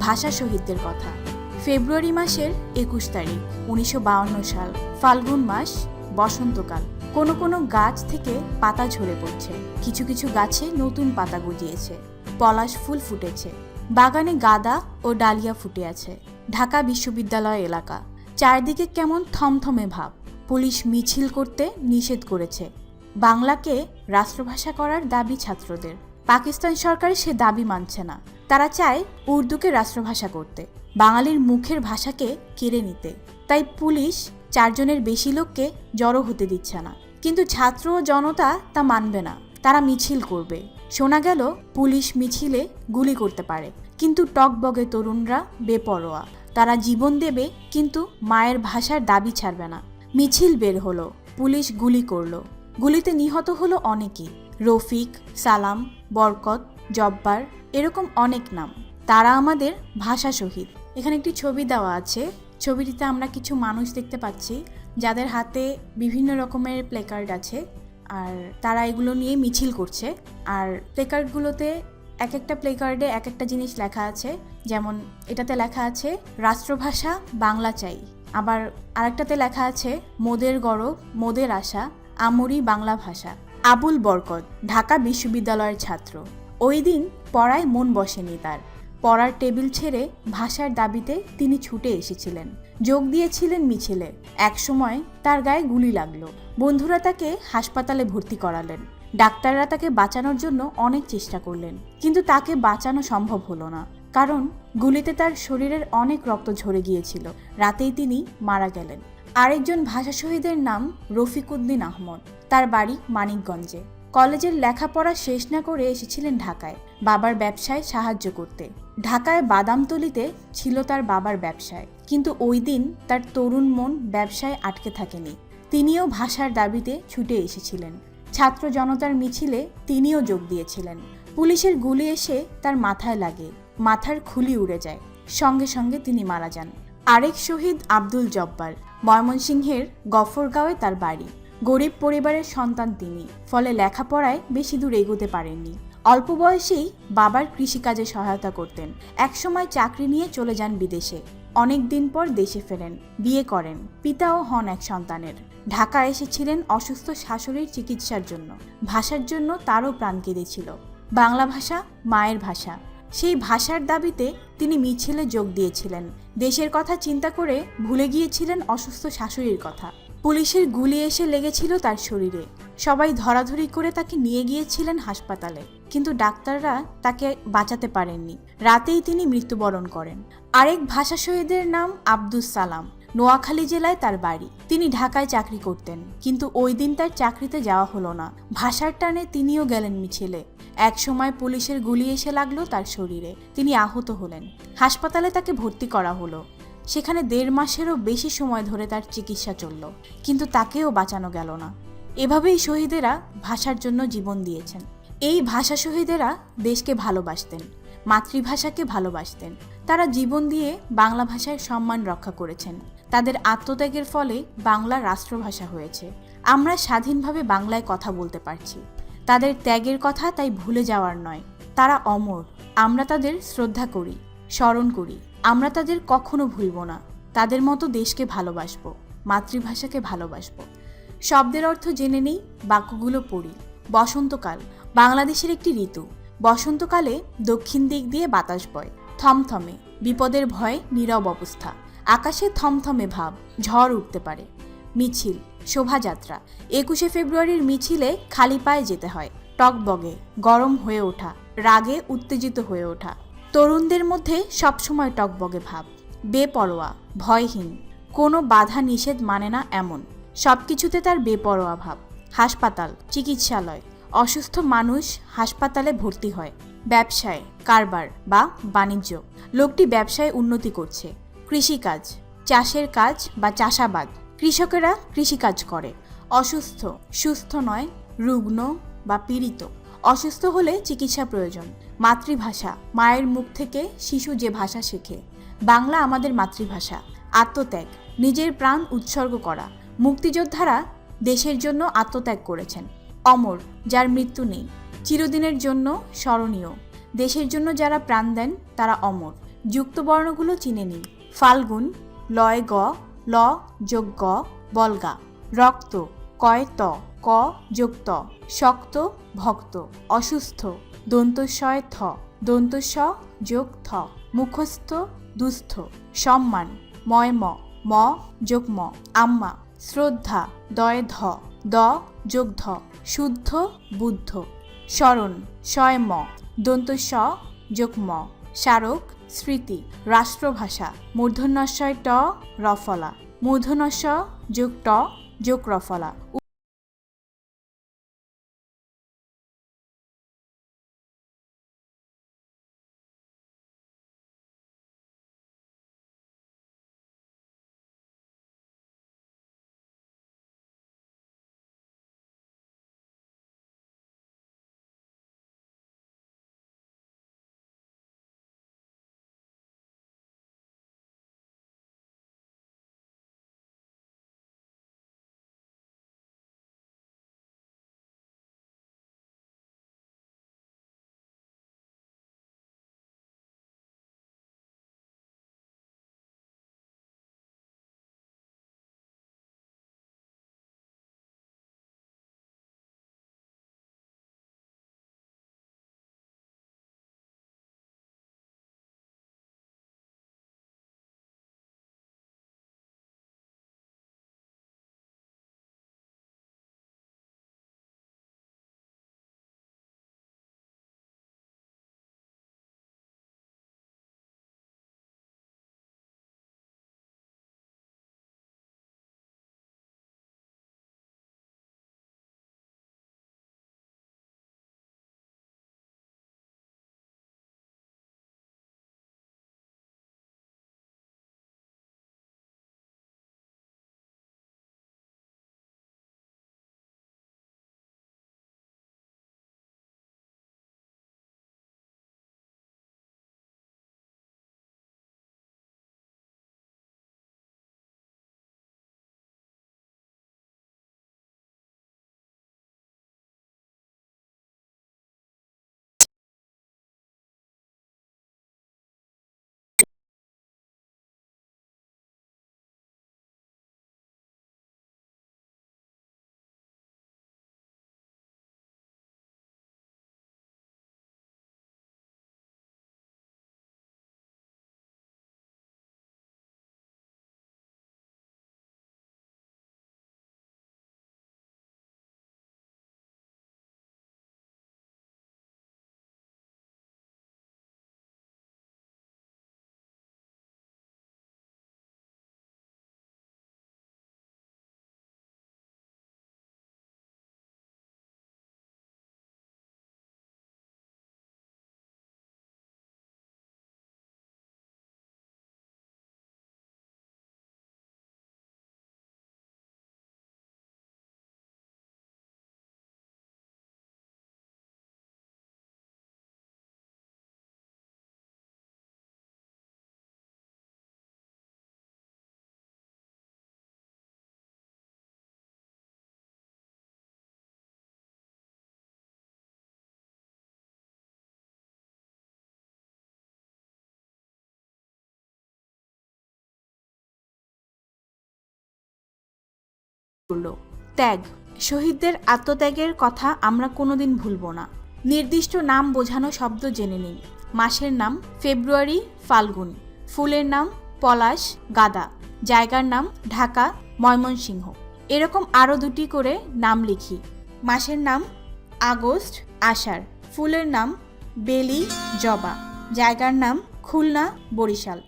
ভাষা শহীদদের কথা। ফেব্রুয়ারি মাসের একুশ তারিখ, উনিশশো সাল। ফাল্গুন মাস, বসন্তকাল। কোনো কোনো গাছ থেকে পাতা ঝরে পড়ছে। কিছু কিছু গাছে নতুন পাতা গজিয়েছে। পলাশ ফুল ফুটেছে। বাগানে গাদা ও ডালিয়া ফুটে আছে। ঢাকা বিশ্ববিদ্যালয় এলাকা। চারদিকে কেমন থমথমে ভাব। পুলিশ মিছিল করতে নিষেধ করেছে। বাংলাকে রাষ্ট্রভাষা করার দাবি ছাত্রদের। পাকিস্তান সরকার সে দাবি মানছে না। তারা চায় উর্দুকে রাষ্ট্রভাষা করতে, বাঙালির মুখের ভাষাকে কেড়ে নিতে। তাই পুলিশ চারজনের বেশি লোককে জড়ো হতে দিচ্ছে না। কিন্তু ছাত্র ও জনতা তা মানবে না। তারা মিছিল করবে। শোনা গেল, পুলিশ মিছিলে গুলি করতে পারে। কিন্তু টকবগে তরুণরা বেপরোয়া। তারা জীবন দেবে, কিন্তু মায়ের ভাষার দাবি ছাড়বে না। মিছিল বের হলো। পুলিশ গুলি করল। গুলিতে নিহত হলো অনেকেই। রফিক, সালাম, বরকত, জব্বার এরকম অনেক নাম। তারা আমাদের ভাষা শহীদ। এখানে একটি ছবি দেওয়া আছে। ছবিটিতে আমরা কিছু মানুষ দেখতে পাচ্ছি যাদের হাতে বিভিন্ন রকমের প্লেকার্ড আছে আর তারা এগুলো নিয়ে মিছিল করছে। আর প্লেকার্ডগুলোতে এক একটা প্লেকার্ডে এক একটা জিনিস লেখা আছে। যেমন এটাতে লেখা আছে, রাষ্ট্রভাষা বাংলা চাই। আবার আরেকটাতে লেখা আছে, মোদের গরব, মোদের আশা, আমরি বাংলা ভাষা। আবুল বরকত, ঢাকা বিশ্ববিদ্যালয়ের ছাত্র। ওই দিন পড়ায় মন বসেনি তার। পড়ার টেবিল ছেড়ে ভাষার দাবিতে তিনি ছুটে এসেছিলেন। যোগ দিয়েছিলেন মিছিলে। একসময় তার গায়ে গুলি লাগল। বন্ধুরা তাকে হাসপাতালে ভর্তি করালেন। ডাক্তাররা তাকে বাঁচানোর জন্য অনেক চেষ্টা করলেন। কিন্তু তাকে বাঁচানো সম্ভব হলো না। কারণ গুলিতে তার শরীরের অনেক রক্ত ঝরে গিয়েছিল। রাতেই তিনি মারা গেলেন। আরেকজন ভাষা শহীদের নাম রফিকুদ্দিন আহমদ। তার বাড়ি মানিকগঞ্জে। কলেজের লেখাপড়া শেষ না করে এসেছিলেন ঢাকায়। বাবার ব্যবসায় সাহায্য করতে। ঢাকায় বাদামতলিতে ছিল তার বাবার ব্যবসায়। কিন্তু ওই দিন তার তরুণ মন ব্যবসায় আটকে থাকেনি। তিনিও ভাষার দাবিতে ছুটে এসেছিলেন। ছাত্র জনতার মিছিলে তিনিও যোগ দিয়েছিলেন। পুলিশের গুলি এসে তার মাথায় লাগে। মাথার খুলি উড়ে যায়। সঙ্গে সঙ্গে তিনি মারা যান। আরেক শহীদ আব্দুল জব্বার। ময়মনসিংহের গফরগাঁওয়ে তার বাড়ি। গরিব পরিবারের সন্তান তিনি। ফলে লেখাপড়ায় বেশি দূর এগোতে পারেননি। অল্প বয়সেই বাবার কৃষিকাজে সহায়তা করতেন। একসময় চাকরি নিয়ে চলে যান বিদেশে। অনেক দিন পর দেশে ফেরেন, বিয়ে করেন। পিতাও হন এক সন্তানের। ঢাকা এসেছিলেন অসুস্থ শাশুড়ির চিকিৎসার জন্য। ভাষার জন্য তারও প্রাণ কেঁদেছিল। বাংলা ভাষা মায়ের ভাষা। সেই ভাষার দাবিতে তিনি মিছিলে যোগ দিয়েছিলেন। দেশের কথা চিন্তা করে ভুলে গিয়েছিলেন অসুস্থ শাশুড়ির কথা। পুলিশের গুলি এসে লেগেছিল তার শরীরে। সবাই ধরাধরি করে তাকে নিয়ে গিয়েছিলেন হাসপাতালে। কিন্তু ডাক্তাররা তাকে বাঁচাতে পারেননি। রাতেই তিনি মৃত্যুবরণ করেন। আরেক ভাষা শহীদের নাম আব্দুস সালাম। নোয়াখালী জেলায় তার বাড়ি। তিনি ঢাকায় চাকরি করতেন। কিন্তু ওই দিন তার চাকরিতে যাওয়া হলো না। ভাষার টানে তিনিও গেলেন মিছিলে। এক সময় পুলিশের গুলি এসে লাগল তার শরীরে। তিনি আহত হলেন। হাসপাতালে তাকে ভর্তি করা হলো। সেখানে দেড় মাসেরও বেশি সময় ধরে তার চিকিৎসা চলল। কিন্তু তাকেও বাঁচানো গেল না। এভাবেই শহীদেরা ভাষার জন্য জীবন দিয়েছেন। এই ভাষা শহীদেরা দেশকে ভালোবাসতেন, মাতৃভাষাকে ভালোবাসতেন। তারা জীবন দিয়ে বাংলা ভাষায় সম্মান রক্ষা করেছেন। তাদের আত্মত্যাগের ফলে বাংলা রাষ্ট্রভাষা হয়েছে। আমরা স্বাধীনভাবে বাংলায় কথা বলতে পারছি। তাদের ত্যাগের কথা তাই ভুলে যাওয়ার নয়। তারা অমর। আমরা তাদের শ্রদ্ধা করি, স্মরণ করি। আমরা তাদের কখনো ভুলব না। তাদের মতো দেশকে ভালোবাসব, মাতৃভাষাকে ভালোবাসবো। শব্দের অর্থ জেনে নেই, বাক্যগুলো পড়ি। বসন্তকাল। বাংলাদেশের একটি ঋতু। বসন্তকালে দক্ষিণ দিক দিয়ে বাতাস বয়। থমথমে। বিপদের ভয়ে নীরব অবস্থা। আকাশে থমথমে ভাব। ঝড় উঠতে পারে। মিছিল, শোভাযাত্রা। একুশে ফেব্রুয়ারির মিছিলে খালি পায়ে যেতে হয়। টকবগে, গরম হয়ে ওঠা, রাগে উত্তেজিত হয়ে ওঠা। তরুণদের মধ্যে সবসময় টকবগে ভাব। বেপরোয়া, ভয়হীন, কোনো বাধা নিষেধ মানে না এমন। সব কিছুতে তার বেপরোয়া ভাব। হাসপাতাল, চিকিৎসালয়, অসুস্থ মানুষ হাসপাতালে ভর্তি হয়। ব্যবসায়, কারবার বা বাণিজ্য। লোকটি ব্যবসায় উন্নতি করছে। কৃষিকাজ, চাষের কাজ বা চাষাবাদ। কৃষকেরা কৃষিকাজ করে। অসুস্থ, সুস্থ নয়, রুগ্ন বা পীড়িত। অসুস্থ হলে চিকিৎসা প্রয়োজন। মাতৃভাষা, মায়ের মুখ থেকে শিশু যে ভাষা শেখে। বাংলা আমাদের মাতৃভাষা, আত্মত্যাগ, নিজের প্রাণ উৎসর্গ করা। মুক্তিযোদ্ধারা দেশের জন্য আত্মত্যাগ করেছেন। অমর, যার মৃত্যু নেই, চিরদিনের জন্য স্মরণীয়। দেশের জন্য যারা প্রাণ দেন, তারা অমর। যুক্তবর্ণগুলো চিনে নিন। ফাল্গুন, লয় গ ল যোগ গ বলগা। রক্ত কয় ত ক যোগ ত শক্ত, ভক্ত। অসুস্থ, দন্তস্বয় থ। দন্তস্ব যোগ থ। মুখস্থ, দুস্থ। সম্মান ময় ম ম যোগ ম আম্মা, শ্রদ্ধা, দয় ধ। দ যোগ ধ। শুদ্ধ, বুদ্ধ। স্মরণ শয় ম দন্ত স যোগ ম স্মারক স্মৃতি রাষ্ট্রভাষা মূর্ধন্যস্বয় ট রফলা মূর্ধন্যস্ব যোগ ট যোগ রফলা করল। ত্যাগ, শহীদদের আত্মত্যাগের কথা আমরা কোনোদিন ভুলব না। নির্দিষ্ট নাম বোঝানো শব্দ জেনে নিন। মাসের নাম ফেব্রুয়ারি ফাল্গুন, ফুলের নাম পলাশ গাদা, জায়গার নাম ঢাকা ময়মনসিংহ। এরকম আরও দুটি করে নাম লিখি। মাসের নাম আগস্ট আষাঢ়, ফুলের নাম বেলি জবা, জায়গার নাম খুলনা বরিশাল।